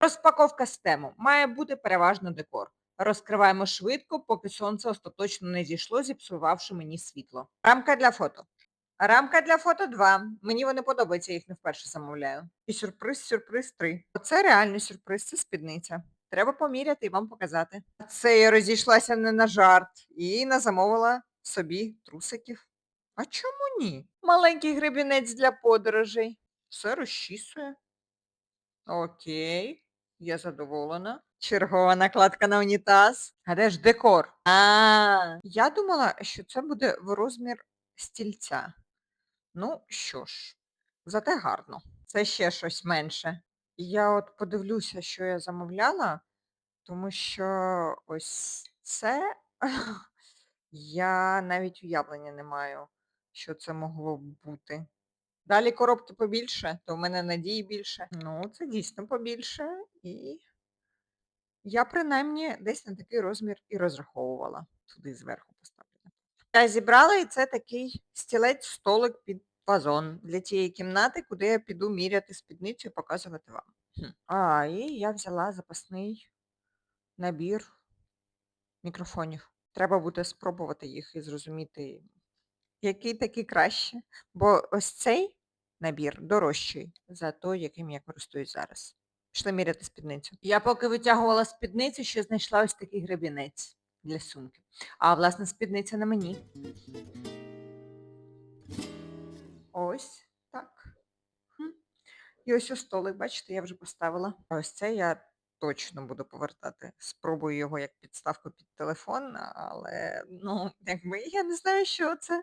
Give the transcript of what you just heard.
Розпаковка з тему. Має бути переважно декор. Розкриваємо швидко, поки сонце остаточно не зійшло, зіпсувавши мені світло. Рамка для фото. Рамка для фото 2. Мені вони подобаються, я їх не вперше замовляю. І сюрприз, сюрприз 3. Оце реальний сюрприз, це спідниця. Треба поміряти і вам показати. Це я розійшлася не на жарт і не замовила собі трусиків. А чому ні? Маленький гребінець для подорожей. Все розчісує. Окей, я задоволена. Чергова накладка на унітаз. А де ж декор? А, я думала, що це буде в розмір стільця. Ну що ж, зате гарно. Це ще щось менше. Я от подивлюся, що я замовляла, тому що ось це я навіть уявлення не маю, що це могло б бути. Далі коробки побільше, то в мене надії більше. Ну, це дійсно побільше. І я принаймні десь на такий розмір і розраховувала. Туди зверху поставлю. Я зібрала і це такий стілець, столик під вазон для тієї кімнати, куди я піду міряти спідницю і показувати вам. Хм. А, і я взяла запасний набір мікрофонів. Треба буде спробувати їх і зрозуміти, який такий краще. Бо ось цей набір дорожчий за той, яким я користуюсь зараз. Пішли міряти спідницю. Я поки витягувала спідницю, ще знайшла ось такий гребінець для сумки. А власне спідниця на мені. Ось так. І ось у столик, бачите, я вже поставила. Ось це я точно буду повертати. Спробую його як підставку під телефон, але ну, якби я не знаю, що це.